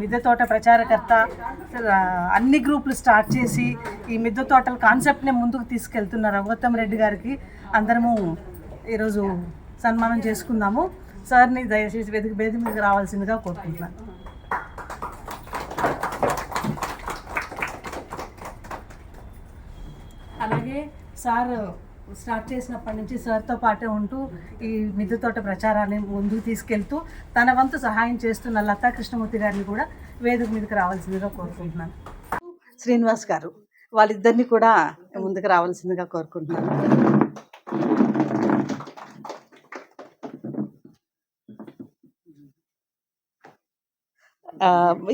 మిద్దె తోట ప్రచారకర్త అన్ని గ్రూపులు స్టార్ట్ చేసి ఈ మిద్దె తోటల కాన్సెప్ట్నే ముందుకు తీసుకెళ్తున్న రఘువత్తం రెడ్డి గారికి. అందరము ఈరోజు సన్మానం చేసుకుందాము. సార్ని దయచేసి వేదిక వేదిక మీదకి రావాల్సిందిగా కోరుకుంటున్నాను. అలాగే సార్ స్టార్ట్ చేసినప్పటి నుంచి సార్తో పాటే ఉంటూ ఈ మిద్దె తోట ప్రచారాన్ని ముందుకు తీసుకెళ్తూ తన వంతు సహాయం చేస్తున్న లతా కృష్ణమూర్తి గారిని కూడా వేదిక మీదకి రావాల్సిందిగా కోరుకుంటున్నాను. శ్రీనివాస్ గారు వాళ్ళిద్దరిని కూడా ముందుకు రావాల్సిందిగా కోరుకుంటున్నాను.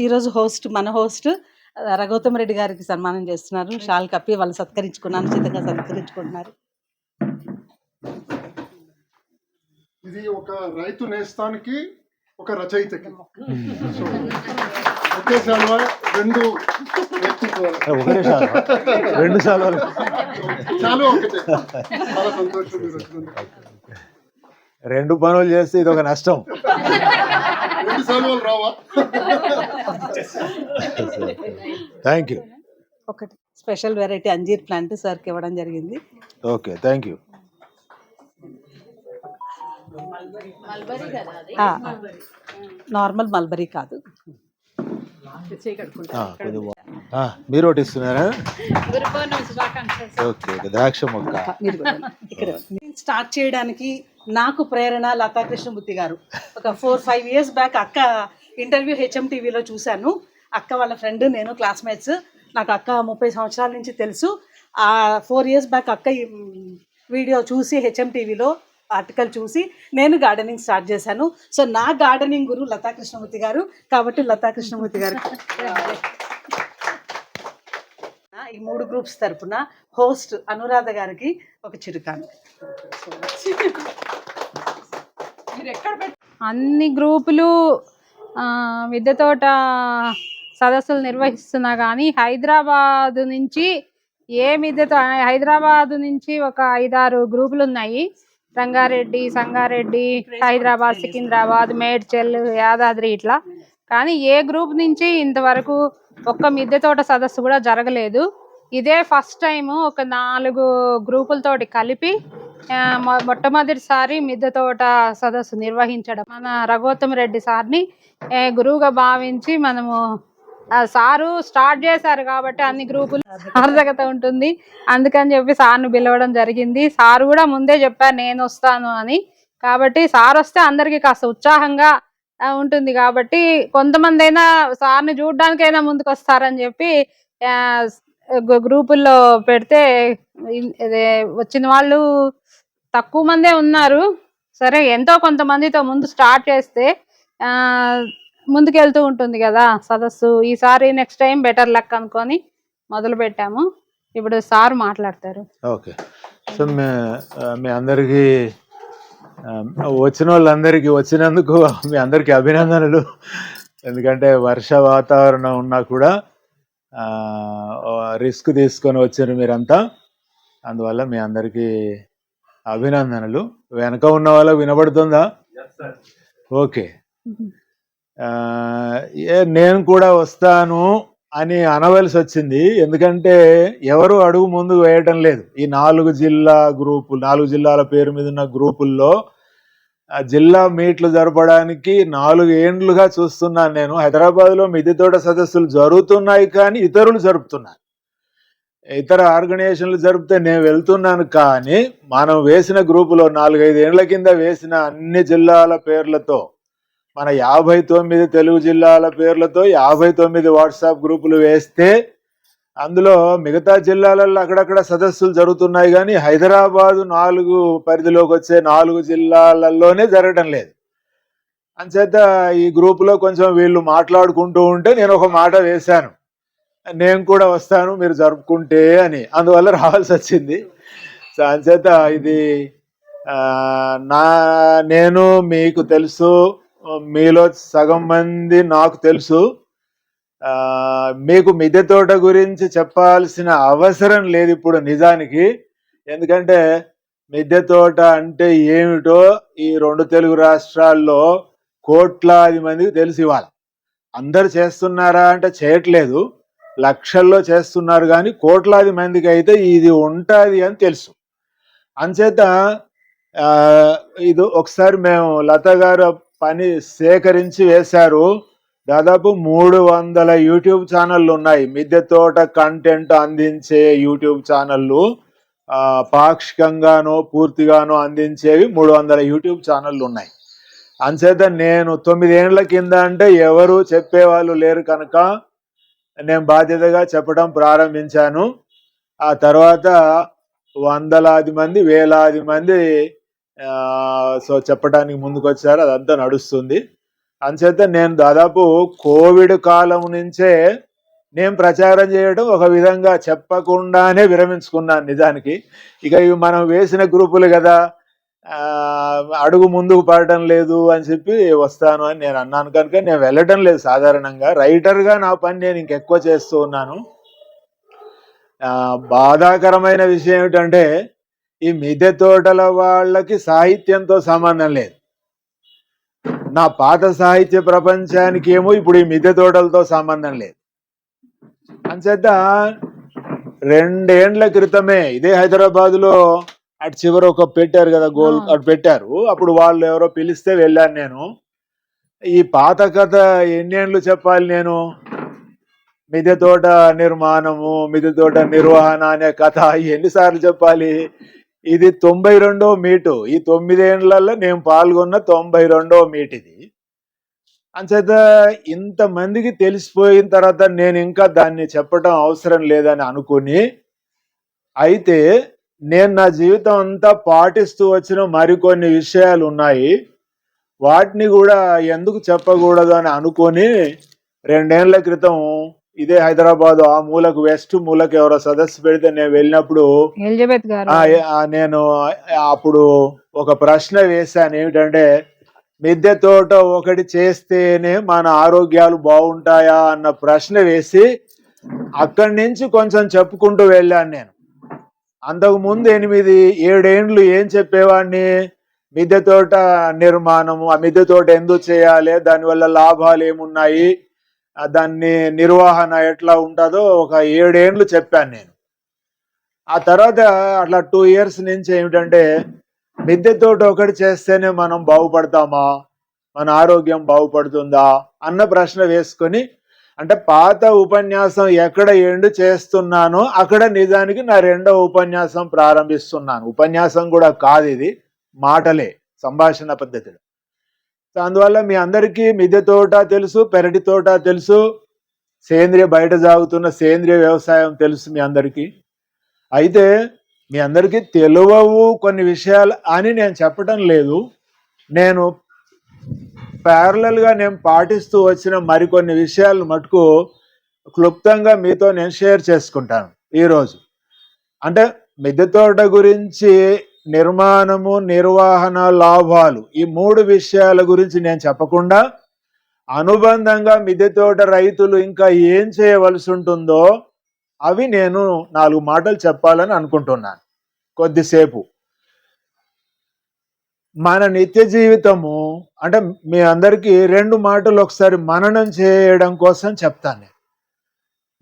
ఈరోజు హోస్ట్ మన హోస్ట్ రఘోత్తమ రెడ్డి గారికి సన్మానం చేస్తున్నారు. షాల్ కప్పి వాళ్ళు సత్కరించుకున్నాను ఉచితంగా సత్కరించుకుంటున్నారు. ఇది ఒక రైతు నేస్తానికి ఒక రచయితకి. సో ఒకే సెలవు రెండు రెండు సార్లు చాలా ఒకటే చాలా సంతోషం మీరు రెండు పనులు చేస్తే ఇది ఒక నష్టం. రెండు రావా? థ్యాంక్ యూ ఒకటి. స్పెషల్ వెరైటీ అంజీర్ ప్లాంట్ సార్కి ఇవ్వడం జరిగింది. Okay thank you normal mulberry కాదు. మీరు ఒకటి ఇస్తున్నారా ఓకే ఓకే ద్రాక్ష మొక్క. మీరు కూడా. ఇక్కడ స్టార్ట్ చేయడానికి నాకు ప్రేరణ లతా కృష్ణమూర్తి గారు. ఒక ఫోర్ ఫైవ్ ఇయర్స్ బ్యాక్ అక్క ఇంటర్వ్యూ హెచ్ఎం టీవీలో చూశాను. అక్క వాళ్ళ ఫ్రెండ్ నేను క్లాస్మేట్స్. నాకు అక్క ముప్పై సంవత్సరాల నుంచి తెలుసు. ఆ ఫోర్ ఇయర్స్ బ్యాక్ అక్క ఈ వీడియో చూసి హెచ్ఎం టీవీలో ఆర్టికల్ చూసి నేను గార్డెనింగ్ స్టార్ట్ చేశాను. సో నా గార్డెనింగ్ గురు లతా కృష్ణమూర్తి గారు. కాబట్టి లతా కృష్ణమూర్తి గారు. ఈ మూడు గ్రూప్స్ తరపున హోస్ట్ అనురాధ గారికి ఒక చిరుకాను అన్ని గ్రూపులు మిద్దె తోట సదస్సులు నిర్వహిస్తున్నా కానీ హైదరాబాద్ నుంచి ఏ మిద్దె హైదరాబాద్ నుంచి ఒక ఐదారు గ్రూపులు ఉన్నాయి. రంగారెడ్డి సంగారెడ్డి హైదరాబాద్ సికింద్రాబాద్ మేడ్చల్ యాదాద్రి ఇట్లా. కానీ ఏ గ్రూప్ నుంచి ఇంతవరకు ఒక్క మిద్దె తోట సదస్సు కూడా జరగలేదు. ఇదే ఫస్ట్ టైం ఒక నాలుగు గ్రూపులతోటి కలిపి మొ- మొట్టమొదటిసారి మిద్దె తోట సదస్సు నిర్వహించడం. మన రఘోత్తమ రెడ్డి సార్ని గురువుగా భావించి మనము సారు స్టార్ట్ చేశారు కాబట్టి అన్ని గ్రూపులు సార్థకత ఉంటుంది. అందుకని చెప్పి సార్ను పిలవడం జరిగింది. సార్ కూడా ముందే చెప్పారు నేను వస్తాను అని. కాబట్టి సార్ వస్తే అందరికి కాస్త ఉత్సాహంగా ఉంటుంది. కాబట్టి కొంతమంది అయినా సార్ని చూడడానికైనా ముందుకు వస్తారని చెప్పి గ్రూపుల్లో పెడితే వచ్చిన వాళ్ళు తక్కువ మందే ఉన్నారు. సరే ఎంతో కొంతమందితో ముందు స్టార్ట్ చేస్తే ఆ, ముందుకెళ్తూ ఉంటుంది కదా సదస్సు. ఈసారి నెక్స్ట్ టైం బెటర్ లక్ అనుకొని మొదలు పెట్టాము. ఇప్పుడు సార్ మాట్లాడతారు. ఓకే. సో మీ అందరికీ వచ్చిన వాళ్ళందరికీ వచ్చినందుకు మీ అందరికీ అభినందనలు. ఎందుకంటే వర్ష వాతావరణం ఉన్నా కూడా రిస్క్ తీసుకొని వచ్చారు మీరంతా. అందువల్ల మీ అందరికీ అభినందనలు. వెనక ఉన్న వాళ్ళకు వినబడుతుందా? ఓకే. ఏ నేను కూడా వస్తాను అని అనవలసి వచ్చింది. ఎందుకంటే ఎవరు అడుగు ముందుకు వేయటం లేదు. ఈ నాలుగు జిల్లా గ్రూపులు నాలుగు జిల్లాల పేరు మీద ఉన్న గ్రూపుల్లో ఆ జిల్లా మీట్లు జరపడానికి నాలుగు ఏండ్లుగా చూస్తున్నాను నేను. హైదరాబాద్లో మిద్దెతోట సదస్సులు జరుగుతున్నాయి కానీ ఇతరులు జరుపుతున్నారు. ఇతర ఆర్గనైజేషన్లు జరిపితే నేను వెళ్తున్నాను కానీ మనం వేసిన గ్రూపులో నాలుగైదు ఏండ్ల కింద వేసిన అన్ని జిల్లాల పేర్లతో మన యాభై తొమ్మిది తెలుగు జిల్లాల పేర్లతో యాభై తొమ్మిది వాట్సాప్ గ్రూపులు వేస్తే అందులో మిగతా జిల్లాలలో అక్కడక్కడ సదస్సులు జరుగుతున్నాయి కానీ హైదరాబాదు నాలుగు పరిధిలోకి వచ్చే నాలుగు జిల్లాలలోనే జరగడం లేదు. అంచేత ఈ గ్రూపులో కొంచెం వీళ్ళు మాట్లాడుకుంటూ ఉంటే నేను ఒక మాట వేశాను. నేను కూడా వస్తాను మీరు జరుపుకుంటే అని. అందువల్ల రావాల్సి వచ్చింది. సో అంచేత ఇది నా నేను మీకు తెలుసు మీలో సగం మంది నాకు తెలుసు. మీకు మిద్దె తోట గురించి చెప్పాల్సిన అవసరం లేదు ఇప్పుడు నిజానికి. ఎందుకంటే మిద్దె తోట అంటే ఏమిటో ఈ రెండు తెలుగు రాష్ట్రాల్లో కోట్లాది మందికి తెలిసి ఇవ్వాలి అందరు చేస్తున్నారా అంటే చేయట్లేదు. లక్షల్లో చేస్తున్నారు కానీ కోట్లాది మందికి అయితే ఇది ఉంటుంది అని తెలుసు. అంచేత ఇది ఒకసారి మేము లత గారు పని సేకరించి వేశారు. దాదాపు మూడు వందల యూట్యూబ్ ఛానళ్ళు ఉన్నాయి. మిద్దె తోట కంటెంట్ అందించే యూట్యూబ్ ఛానళ్ళు పాక్షికంగానో పూర్తిగానో అందించేవి మూడు వందల యూట్యూబ్ ఛానళ్ళు ఉన్నాయి. అంచేత నేను తొమ్మిదేండ్ల కింద అంటే ఎవరు చెప్పేవాళ్ళు లేరు కనుక నేను బాధ్యతగా చెప్పడం ప్రారంభించాను. ఆ తర్వాత వందలాది మంది వేలాది మంది సో చెప్పడానికి ముందుకు వచ్చారు అదంతా నడుస్తుంది. అంచేత నేను దాదాపు కోవిడ్ కాలం నుంచే నేను ప్రచారం చేయడం ఒక విధంగా చెప్పకుండానే విరమించుకున్నాను నిజానికి. ఇక ఇవి మనం వేసిన గ్రూపులు కదా అడుగు ముందుకు పడటం లేదు అని చెప్పి వస్తాను అని నేను అన్నాను. కనుక నేను వెళ్ళటం లేదు సాధారణంగా. రైటర్గా నా పని నేను ఇంకెక్కువ చేస్తూ ఉన్నాను. బాధాకరమైన విషయం ఏమిటంటే ఈ మిద్దె తోటల వాళ్ళకి సాహిత్యంతో సంబంధం లేదు. నా పాత సాహిత్య ప్రపంచానికి ఏమో ఇప్పుడు ఈ మిద్దె తోటలతో సంబంధం లేదు. అంచేత రెండేండ్ల క్రితమే ఇదే హైదరాబాద్లో అటు చివర ఒక పెట్టారు కదా గోల్. అటు పెట్టారు. అప్పుడు వాళ్ళు ఎవరో పిలిస్తే వెళ్ళాను నేను. ఈ పాత కథ ఎన్నేండ్లు చెప్పాలి నేను? మిద్దె తోట నిర్మాణము మిద్దె తోట నిర్వహణ అనే కథ ఎన్నిసార్లు చెప్పాలి? ఇది తొంభై రెండో మీటు. ఈ తొమ్మిదేళ్ళలో నేను పాల్గొన్న తొంభై రెండో మీట్ ఇది అంచేత ఇంతమందికి తెలిసిపోయిన తర్వాత నేను ఇంకా దాన్ని చెప్పడం అవసరం లేదని అనుకుని అయితే నేను నా జీవితం అంతా పాటిస్తూ వచ్చిన మరికొన్ని విషయాలు ఉన్నాయి. వాటిని కూడా ఎందుకు చెప్పకూడదు అని అనుకొని రెండేళ్ళ క్రితం ఇదే హైదరాబాద్ ఆ మూలకు వెస్ట్ మూలకు ఎవరో సదస్సు పెడితే నేను వెళ్ళినప్పుడు ఎలిజబెత్ గారు. నేను అప్పుడు ఒక ప్రశ్న వేశాను ఏమిటంటే మిద్దె తోట ఒకటి చేస్తేనే మన ఆరోగ్యాలు బాగుంటాయా అన్న ప్రశ్న వేసి అక్కడి నుంచి కొంచెం చెప్పుకుంటూ వెళ్ళాను నేను. అంతకు ముందు ఎనిమిది ఏడేండ్లు ఏం చెప్పేవాడిని? మిద్దె తోట నిర్మాణము ఆ మిద్దె తోట ఎందుకు చేయాలి? దానివల్ల లాభాలు ఏమున్నాయి? దాన్ని నిర్వహణ ఎట్లా ఉంటుందో ఒక ఏడేండ్లు చెప్పాను నేను. ఆ తర్వాత అట్లా టూ ఇయర్స్ నుంచి ఏమిటంటే మిద్దె తోట ఒకటి చేస్తేనే మనం బాగుపడతామా? మన ఆరోగ్యం బాగుపడుతుందా? అన్న ప్రశ్న వేసుకొని అంటే పాత ఉపన్యాసం ఎక్కడ ఎండు చేస్తున్నానో అక్కడ నిజానికి నా రెండో ఉపన్యాసం ప్రారంభిస్తున్నాను. ఉపన్యాసం కూడా కాదు ఇది మాటలే సంభాషణ పద్ధతిలో. సో అందువల్ల మీ అందరికీ మిద్దె తోట తెలుసు పెరటి తోట తెలుసు సేంద్రియ బయట సాగుతున్న సేంద్రియ వ్యవసాయం తెలుసు మీ అందరికీ. అయితే మీ అందరికీ తెలియవు కొన్ని విషయాలు అని నేను చెప్పటం లేదు. నేను ప్యారలల్గా నేను పాటిస్తూ వచ్చిన మరికొన్ని విషయాలు మటుకు క్లుప్తంగా మీతో నేను షేర్ చేసుకుంటాను ఈరోజు. అంటే మిద్దె తోట గురించి నిర్మాణము నిర్వహణ లాభాలు ఈ మూడు విషయాల గురించి నేను చెప్పకుండా అనుబంధంగా మిద్దె తోట రైతులు ఇంకా ఏం చేయవలసి ఉంటుందో అవి నేను నాలుగు మాటలు చెప్పాలని అనుకుంటున్నాను. కొద్దిసేపు. మన నిత్య జీవితము అంటే మీ అందరికీ రెండు మాటలు ఒకసారి మననం చేయడం కోసం చెప్తాను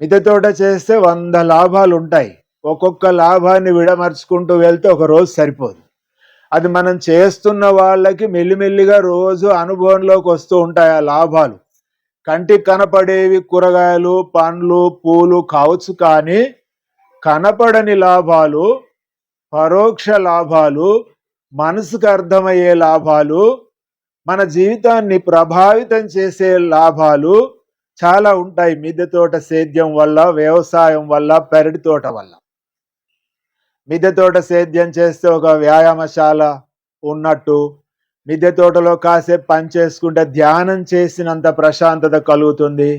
మిద్దె తోట చేస్తే వంద లాభాలు ఉంటాయి. ఒక్కొక్క లాభాన్ని విడమర్చుకుంటూ వెళ్తే ఒక రోజు సరిపోదు. అది మనం చేస్తున్న వాళ్ళకి మెల్లిమెల్లిగా రోజు అనుభవంలోకి వస్తూ ఉంటాయి ఆ లాభాలు. కంటికి కనపడేవి కూరగాయలు పండ్లు పూలు కావచ్చు కానీ కనపడని లాభాలు పరోక్ష లాభాలు మనసుకు అర్థమయ్యే లాభాలు మన జీవితాన్ని ప్రభావితం చేసే లాభాలు చాలా ఉంటాయి. మిద్దె తోట సేద్యం వల్ల వ్యవసాయం వల్ల పెరటి తోట వల్ల. మిద్దె తోట సేద్యం చేస్తే ఒక వ్యాయామశాల ఉన్నట్టు మిద్దె తోటలో కాసేపు పని చేసుకుంటే ధ్యానం చేసినంత ప్రశాంతత కలుగుతుంది.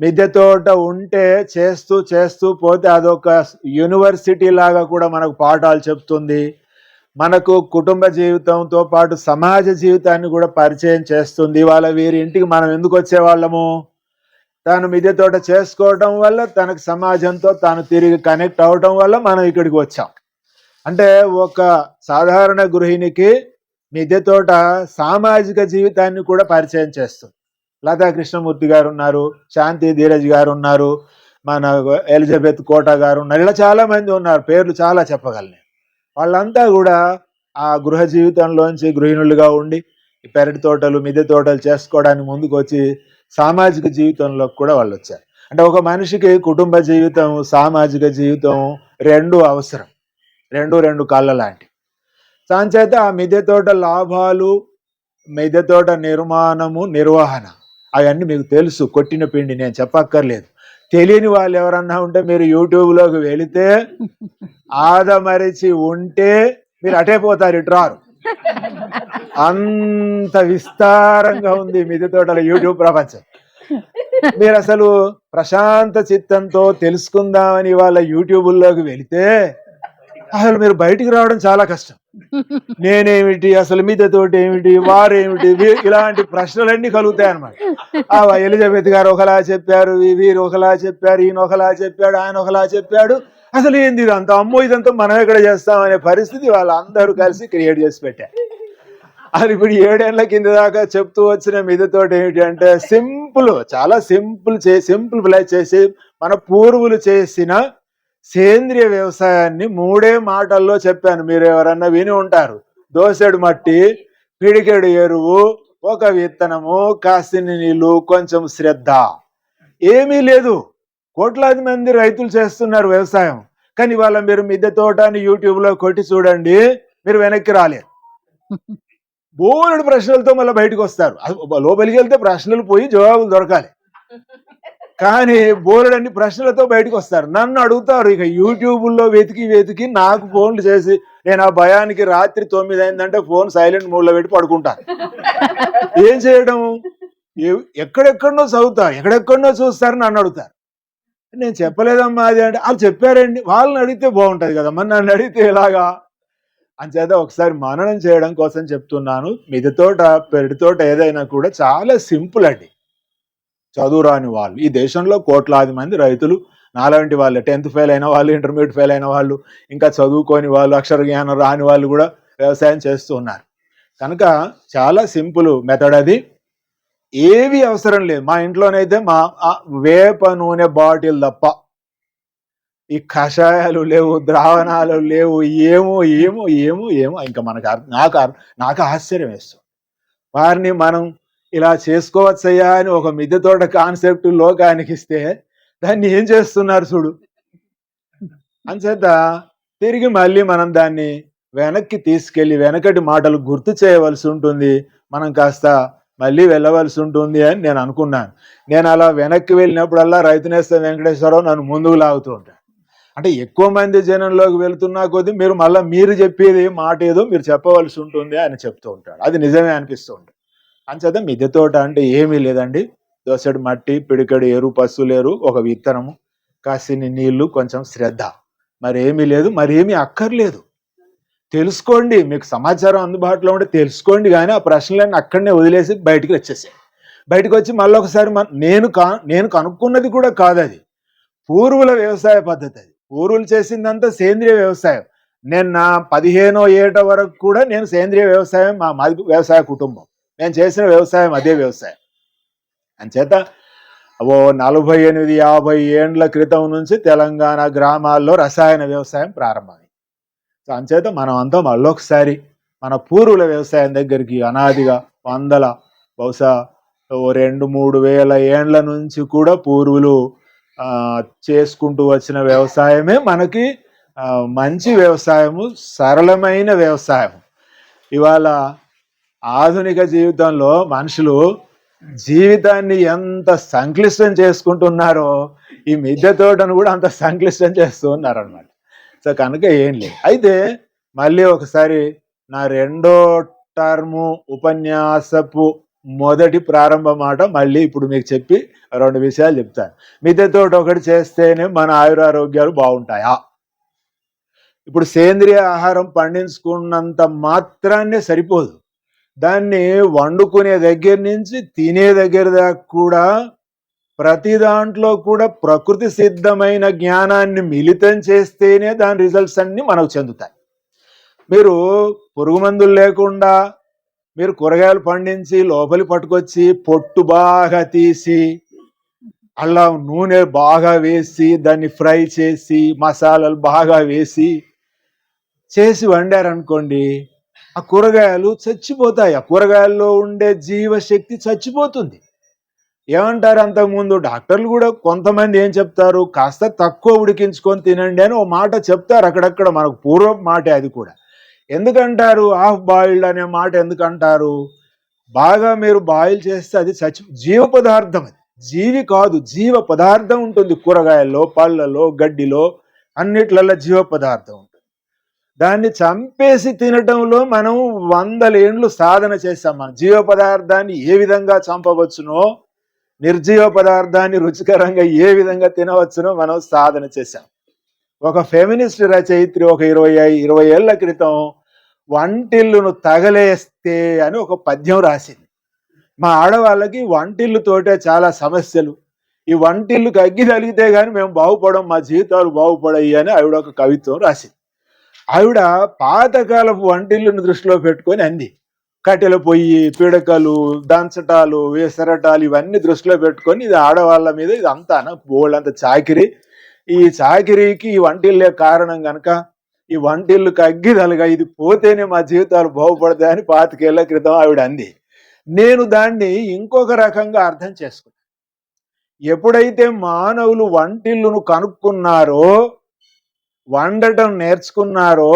మిద్దె తోట ఉంటే చేస్తూ చేస్తూ పోతే అదొక యూనివర్సిటీ లాగా కూడా మనకు పాఠాలు చెప్తుంది. మనకు కుటుంబ జీవితంతో పాటు సమాజ జీవితాన్ని కూడా పరిచయం చేస్తుంది. వాళ్ళ వీరి ఇంటికి మనం ఎందుకు వచ్చేవాళ్ళము? తాను మిద్దె తోట చేసుకోవడం వల్ల తనకు సమాజంతో తాను తిరిగి కనెక్ట్ అవడం వల్ల మనం ఇక్కడికి వచ్చాం. అంటే ఒక సాధారణ గృహిణికి మిద్దె తోట సామాజిక జీవితాన్ని కూడా పరిచయం చేస్తుంది. లతా కృష్ణమూర్తి గారు ఉన్నారు శాంతి ధీరజ్ గారు ఉన్నారు మన ఎలిజబెత్ కోట గారు ఉన్నారు ఇలా చాలా మంది ఉన్నారు పేర్లు చాలా చెప్పగలను. వాళ్ళంతా కూడా ఆ గృహ జీవితంలోంచి గృహిణులుగా ఉండి పెరటి తోటలు మిద్దె తోటలు చేసుకోవడానికి ముందుకు వచ్చి సామాజిక జీవితంలోకి కూడా వాళ్ళు వచ్చారు. అంటే ఒక మనిషికి కుటుంబ జీవితం సామాజిక జీవితం రెండు అవసరం. రెండు రెండు కళ్ళ లాంటి దానిచేత ఆ మిద్దె తోట లాభాలు మిద్దె తోట నిర్మాణము నిర్వహణ అవన్నీ మీకు తెలుసు. కొట్టిన పిండి నేను చెప్పక్కర్లేదు. తెలియని వాళ్ళు ఎవరన్నా ఉంటే మీరు యూట్యూబ్లోకి వెళితే ఆదమరిచి ఉంటే మీరు అటే పోతారు ఇటు రారు. అంత విస్తారంగా ఉంది మిద్దె తోటల యూట్యూబ్ ప్రపంచం. మీరు అసలు ప్రశాంత చిత్తంతో తెలుసుకుందామని వాళ్ళ యూట్యూబుల్లోకి వెళితే అసలు మీరు బయటికి రావడం చాలా కష్టం. నేనేమిటి అసలు మీతోటి ఏమిటి వారేమిటి ఇలాంటి ప్రశ్నలన్నీ కలుగుతాయి అనమాట ఆ ఎలిజబెత్ గారు ఒకలా చెప్పారు వీరు ఒకలా చెప్పారు ఈయన ఒకలా చెప్పాడు ఆయన ఒకలా చెప్పాడు. అసలు ఏంది ఇదంతా? అమ్మో ఇదంతా మనం ఎక్కడ చేస్తాం అనే పరిస్థితి వాళ్ళందరూ కలిసి క్రియేట్ చేసి పెట్టారు. అది ఇప్పుడు ఏడేళ్ళ కింద దాకా చెప్తూ వచ్చిన మిద్దెతోటి ఏమిటి అంటే సింపుల్ చాలా సింపుల్ చే సింప్లిఫై చేసి మన పూర్వులు చేసిన సేంద్రియ వ్యవసాయాన్ని మూడే మాటల్లో చెప్పాను. మీరు ఎవరన్నా విని ఉంటారు. దోసెడు మట్టి పిడికెడు ఎరువు ఒక విత్తనము కాసిన నీళ్ళు కొంచెం శ్రద్ధ. ఏమీ లేదు. కోట్లాది మంది రైతులు చేస్తున్నారు వ్యవసాయం. కానీ వాళ్ళ మీరు మిద్దె తోటని యూట్యూబ్లో కొట్టి చూడండి మీరు వెనక్కి రాలేరు. బోలెడు ప్రశ్నలతో మళ్ళీ బయటకు వస్తారు. లోపలికి వెళ్తే ప్రశ్నలు పోయి జవాబులు దొరకాలి. కానీ బోలెడన్ని ప్రశ్నలతో బయటకు వస్తారు. నన్ను అడుగుతారు ఇక యూట్యూబ్లో వెతికి వెతికి నాకు ఫోన్లు చేసి నేను ఆ భయానికి రాత్రి తొమ్మిది అయిందంటే ఫోన్ సైలెంట్ మూడ్లో పెట్టి పడుకుంటాను ఏం చేయడం? ఏ- ఎక్కడెక్కడనో చదువుతారు ఎక్కడెక్కడనో చూస్తారు నన్ను అడుగుతారు. నేను చెప్పలేదమ్మా అది అంటే వాళ్ళు చెప్పారండి వాళ్ళని అడిగితే బాగుంటుంది కదమ్మా. నన్ను అడిగితే ఎలాగా? అంచేత ఒకసారి మననం చేయడం కోసం చెప్తున్నాను. మిద్దె తోట తోట ఏదైనా కూడా చాలా సింపుల్ అండి. చదువు రాని వాళ్ళు. ఈ దేశంలో కోట్లాది మంది రైతులు నాలాంటి వాళ్ళు టెన్త్ ఫెయిల్ అయిన వాళ్ళు ఇంటర్మీడియట్ ఫెయిల్ అయిన వాళ్ళు ఇంకా చదువుకోని వాళ్ళు అక్షర జ్ఞానం రాని వాళ్ళు కూడా వ్యవసాయం చేస్తూ ఉన్నారు. కనుక చాలా సింపుల్ మెథడ్ అది. ఏవి అవసరం లేదు. మా ఇంట్లోనైతే మా వేప నూనె బాటిల్ తప్ప ఈ కషాయాలు లేవు ద్రావణాలు లేవు ఏమో ఏమో ఏమో ఏమో. ఇంకా మనకు నాకు నాకు ఆశ్చర్యం వేస్తుంది. వారిని మనం ఇలా చేసుకోవచ్చయ్యా అని ఒక మిద్దె తోట కాన్సెప్ట్ లోకానికి ఇస్తే దాన్ని ఏం చేస్తున్నారు చూడు. అంచేత తిరిగి మళ్ళీ మనం దాన్ని వెనక్కి తీసుకెళ్ళి వెనకటి మాటలు గుర్తు చేయవలసి ఉంటుంది. మనం కాస్త మళ్ళీ వెళ్ళవలసి ఉంటుంది అని నేను అనుకున్నాను. నేను అలా వెనక్కి వెళ్ళినప్పుడల్లా రైతు నేస్తం వెంకటేశ్వరరావు నన్ను ముందుకు లాగుతూ ఉంటాను అంటే ఎక్కువ మంది జనంలోకి వెళ్తున్నా కొద్దీ మీరు మళ్ళీ మీరు చెప్పేది మాట ఏదో మీరు చెప్పవలసి ఉంటుంది అని చెప్తూ ఉంటాడు. అది నిజమే అనిపిస్తూ ఉంటుంది. అంచేత మిద్దె తోట అంటే ఏమీ లేదండి. దోసెడు మట్టి పిడికెడు ఎరు పశువులేరు ఒక విత్తనము కాసిని నీళ్ళు కొంచెం శ్రద్ధ. మరేమీ లేదు మరి ఏమీ అక్కర్లేదు. తెలుసుకోండి మీకు సమాచారం అందుబాటులో ఉంటే తెలుసుకోండి కానీ ఆ ప్రశ్నలన్నీ అక్కడనే వదిలేసి బయటికి వచ్చేసాయి. బయటకు వచ్చి మళ్ళీ ఒకసారి నేను కా నేను కనుక్కున్నది కూడా కాదు అది పూర్వుల వ్యవసాయ పద్ధతి అది. పూర్వులు చేసిందంతా సేంద్రియ వ్యవసాయం. నేను నా పదిహేనో ఏట వరకు కూడా నేను సేంద్రియ వ్యవసాయం మా మాది వ్యవసాయ కుటుంబం. నేను చేసిన వ్యవసాయం అదే వ్యవసాయం. అంచేత ఓ నలభై ఎనిమిది యాభై ఏండ్ల క్రితం నుంచి తెలంగాణ గ్రామాల్లో రసాయన వ్యవసాయం ప్రారంభమైంది. సో అంచేత మనం అంతా మళ్ళొకసారి మన పూర్వుల వ్యవసాయం దగ్గరికి అనాదిగా వందల బహుశా ఓ రెండు మూడు వేల ఏండ్ల నుంచి కూడా పూర్వులు చేసుకుంటూ వచ్చిన వ్యవసాయమే మనకి మంచి వ్యవసాయము సరళమైన వ్యవసాయం ఇవాళ ఆధునిక జీవితంలో మనుషులు జీవితాన్ని ఎంత సంక్లిష్టం చేసుకుంటున్నారో ఈ మిద్దె తోటను కూడా అంత సంక్లిష్టం చేస్తూ ఉన్నారనమాట సో కనుక ఏం లేదు. అయితే మళ్ళీ ఒకసారి నా రెండో టర్ము ఉపన్యాసపు మొదటి ప్రారంభ మాట మళ్ళీ ఇప్పుడు మీకు చెప్పి రెండు విషయాలు చెప్తాను. మిద్దెతో ఒకటి చేస్తేనే మన ఆయురారోగ్యాలు బాగుంటాయా? ఇప్పుడు సేంద్రియ ఆహారం పండించుకున్నంత మాత్రాన్నే సరిపోదు. దాన్ని వండుకునే దగ్గర నుంచి తినే దగ్గర దాకా కూడా ప్రతి దాంట్లో కూడా ప్రకృతి సిద్ధమైన జ్ఞానాన్ని మిళితం చేస్తేనే దాని రిజల్ట్స్ అన్ని మనకు చెందుతాయి. మీరు పురుగు మందులు లేకుండా మీరు కూరగాయలు పండించి లోపలి పట్టుకొచ్చి పొట్టు బాగా తీసి అలా నూనె బాగా వేసి దాన్ని ఫ్రై చేసి మసాలాలు బాగా వేసి చేసి వండారనుకోండి ఆ కూరగాయలు చచ్చిపోతాయి. ఆ కూరగాయల్లో ఉండే జీవశక్తి చచ్చిపోతుంది. ఏమంటారు అంతకుముందు? డాక్టర్లు కూడా కొంతమంది ఏం చెప్తారు? కాస్త తక్కువ ఉడికించుకొని తినండి అని ఓ మాట చెప్తారు అక్కడక్కడ. మనకు పూర్వం మాట అది కూడా. ఎందుకంటారు హాఫ్ బాయిల్డ్ అనే మాట ఎందుకంటారు? బాగా మీరు బాయిల్ చేస్తే అది చచ్చి జీవ పదార్థం అది. జీవి కాదు జీవ పదార్థం ఉంటుంది. కూరగాయల్లో పళ్ళలో గడ్డిలో అన్నిట్లలో జీవ పదార్థం ఉంటుంది. దాన్ని చంపేసి తినటంలో మనం వందల ఏండ్లు సాధన చేస్తాం మనం. జీవ పదార్థాన్ని ఏ విధంగా చంపవచ్చునో నిర్జీవ పదార్థాన్ని రుచికరంగా ఏ విధంగా తినవచ్చునో మనం సాధన చేశాం. ఒక ఫెమినిస్ట్ రచయిత్రి ఒక ఇరవై ఇరవై ఏళ్ళ క్రితం వంటిల్లును తగలేస్తే అని ఒక పద్యం రాసింది. మా ఆడవాళ్ళకి వంటిల్లుతోటే చాలా సమస్యలు. ఈ వంటిల్లుకి అగ్గి తగిలితే కానీ మేము బాగుపడం మా జీవితాలు బాగుపడాయి అని ఆవిడ ఒక కవిత్వం రాసింది. ఆవిడ పాతకాలపు వంటిల్లును దృష్టిలో పెట్టుకొని అంది. కట్టెల పొయ్యి పిడకలు దంచటాలు విసరటాలు ఇవన్నీ దృష్టిలో పెట్టుకొని ఇది ఆడవాళ్ళ మీద ఇది అంతా బోళ్ళంత చాకిరి. ఈ చాకిరీకి ఈ వంటిల్లే కారణం కనుక ఈ వంటిల్లు కగ్గిదలుగా ఇది పోతేనే మా జీవితాలు బాగుపడతాయని పాతికేళ్ళ క్రితం ఆవిడ అంది. నేను దాన్ని ఇంకొక రకంగా అర్థం చేసుకున్నాను ఎప్పుడైతే మానవులు వంటిల్లును కనుక్కున్నారో వండటం నేర్చుకున్నారో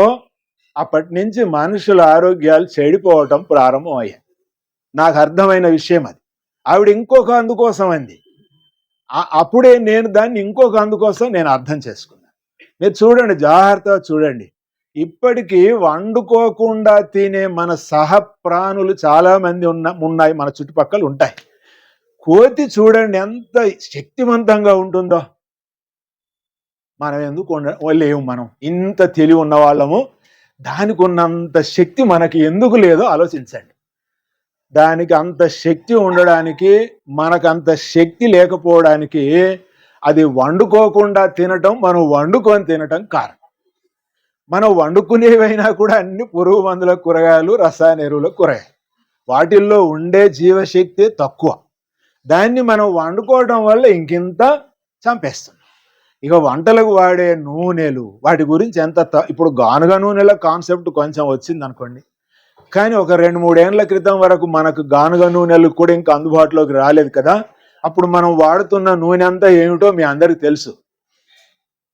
అప్పటి నుంచి మనుషుల ఆరోగ్యాలు చెడిపోవటం ప్రారంభం అయ్యాయి నాకు అర్థమైన విషయం అది. ఆవిడ ఇంకొక అందుకోసం అంది. అప్పుడే నేను దాన్ని ఇంకొక అందుకోసం నేను అర్థం చేసుకున్నాను. మీరు చూడండి జాగ్రత్తగా చూడండి. ఇప్పటికీ వండుకోకుండా తినే మన సహప్రాణులు చాలామంది ఉన్న ఉన్నాయి మన చుట్టుపక్కల ఉంటాయి. కోతి చూడండి ఎంత శక్తివంతంగా ఉంటుందో. మనం ఎందుకు ఉండ లేవు మనం. ఇంత తెలివి ఉన్న వాళ్ళము దానికి ఉన్నంత శక్తి మనకి ఎందుకు లేదో ఆలోచించండి. దానికి అంత శక్తి ఉండడానికి మనకు అంత శక్తి లేకపోవడానికి అది వండుకోకుండా తినటం మనం వండుకొని తినటం కారణం. మనం వండుకునేవైనా కూడా అన్ని పురుగు మందుల కూరగాయలు రసాయన ఎరువుల కూరగాయలు. వాటిల్లో ఉండే జీవశక్తి తక్కువ. దాన్ని మనం వండుకోవడం వల్ల ఇంకింత చంపేస్తున్నాం ఇక వంటలకు వాడే నూనెలు వాటి గురించి ఎంత త- ఇప్పుడు గానుగ నూనెల కాన్సెప్ట్ కొంచెం వచ్చింది అనుకోండి కానీ ఒక రెండు మూడేళ్ళ క్రితం వరకు మనకు గానుగ నూనెలు కూడా ఇంకా అందుబాటులోకి రాలేదు కదా. అప్పుడు మనం వాడుతున్న నూనె అంతా ఏమిటో మీ అందరికి తెలుసు.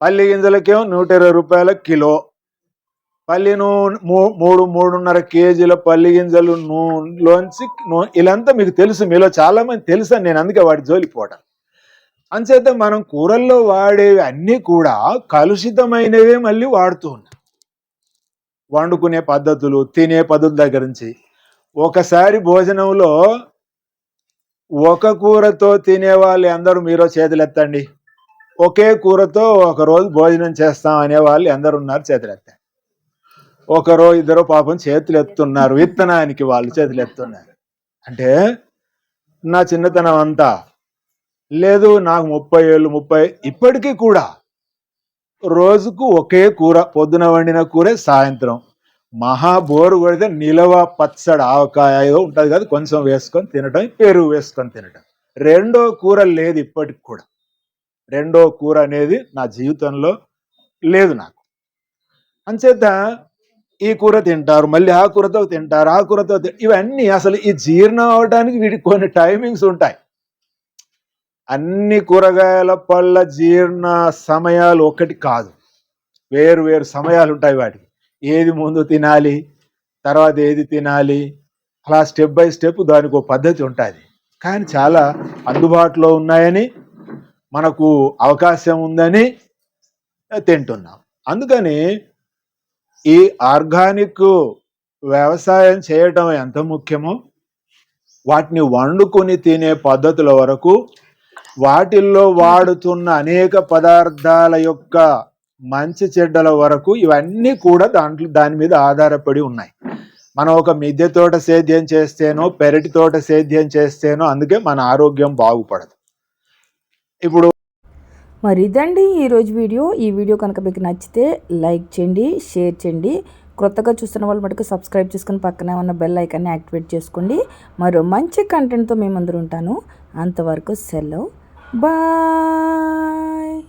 పల్లి గింజలకేమో నూట ఇరవై రూపాయల కిలో. పల్లి నూనె మూ- మూడు మూడున్నర కేజీల పల్లి గింజలు నూనెలోంచి నూ- ఇలాంతా మీకు తెలుసు. మీలో చాలా మంది తెలుసు అని నేను అందుకే వాటి జోలికి పోవటం. అంచేత మనం కూరల్లో వాడేవి అన్నీ కూడా కలుషితమైనవే మళ్ళీ వాడుతూ ఉన్నాం. వండుకునే పద్ధతులు తినే పద్ధతుల దగ్గర నుంచి. ఒకసారి భోజనంలో ఒక కూరతో తినే వాళ్ళు అందరూ మీరు చేతులెత్తండి. ఒకే కూరతో ఒక రోజు భోజనం చేస్తాం అనే వాళ్ళు ఎందరు ఉన్నారు చేతులెత్తండి ఒకరో ఇద్దరు పాపం చేతులు ఎత్తున్నారు విత్తనానికి వాళ్ళు చేతులు ఎత్తున్నారు అంటే నా చిన్నతనం అంతా లేదు నాకు ముప్పై ఏళ్ళు ముప్పై ఇప్పటికీ కూడా రోజుకు ఒకే కూర పొద్దున వండిన కూరే సాయంత్రం. మహా బోరు కొడితే నిలవ పచ్చడి ఆవకాయ ఏదో ఉంటుంది కదా కొంచెం వేసుకొని తినటం పెరుగు వేసుకొని తినటం. రెండో కూర లేదు ఇప్పటికి కూడా. రెండో కూర అనేది నా జీవితంలో లేదు నాకు. అంచేత ఈ కూర తింటారు మళ్ళీ ఆ కూరతో తింటారు ఆ కూరతో ఇవన్నీ అసలు ఈ జీర్ణం అవడానికి వీటికి కొన్ని టైమింగ్స్ ఉంటాయి. అన్ని కూరగాయల పళ్ళ జీర్ణ సమయాలు ఒకటి కాదు. వేరు వేరు సమయాలు ఉంటాయి వాటికి. ఏది ముందు తినాలి తర్వాత ఏది తినాలి అలా స్టెప్ బై స్టెప్ దానికి పద్ధతి ఉంటుంది. కానీ చాలా అందుబాటులో ఉన్నాయని మనకు అవకాశం ఉందని తింటున్నాం. అందుకని ఈ ఆర్గానిక్ వ్యవసాయం చేయటం ఎంత ముఖ్యమో వాటిని వండుకొని తినే పద్ధతుల వరకు వాటిల్లో వాడుతున్న అనేక పదార్థాల యొక్క మంచి చెడ్డల వరకు ఇవన్నీ కూడా దాంట్లో దాని మీద ఆధారపడి ఉన్నాయి. మనం ఒక మిద్దె తోట సేద్యం చేస్తేనో పెరటి తోట సేద్యం చేస్తేనో అందుకే మన ఆరోగ్యం బాగుపడదు. ఇప్పుడు మరి ఇదండి ఈరోజు వీడియో. ఈ వీడియో కనుక మీకు నచ్చితే లైక్ చేయండి షేర్ చేయండి. క్రొత్తగా చూస్తున్న వాళ్ళు మటుకు సబ్స్క్రైబ్ చేసుకుని పక్కనే ఉన్న బెల్ ఐకాన్ని యాక్టివేట్ చేసుకోండి. మరో మంచి కంటెంట్తో మేము అందరూ ఉంటాను. అంతవరకు సెలవు. Bye.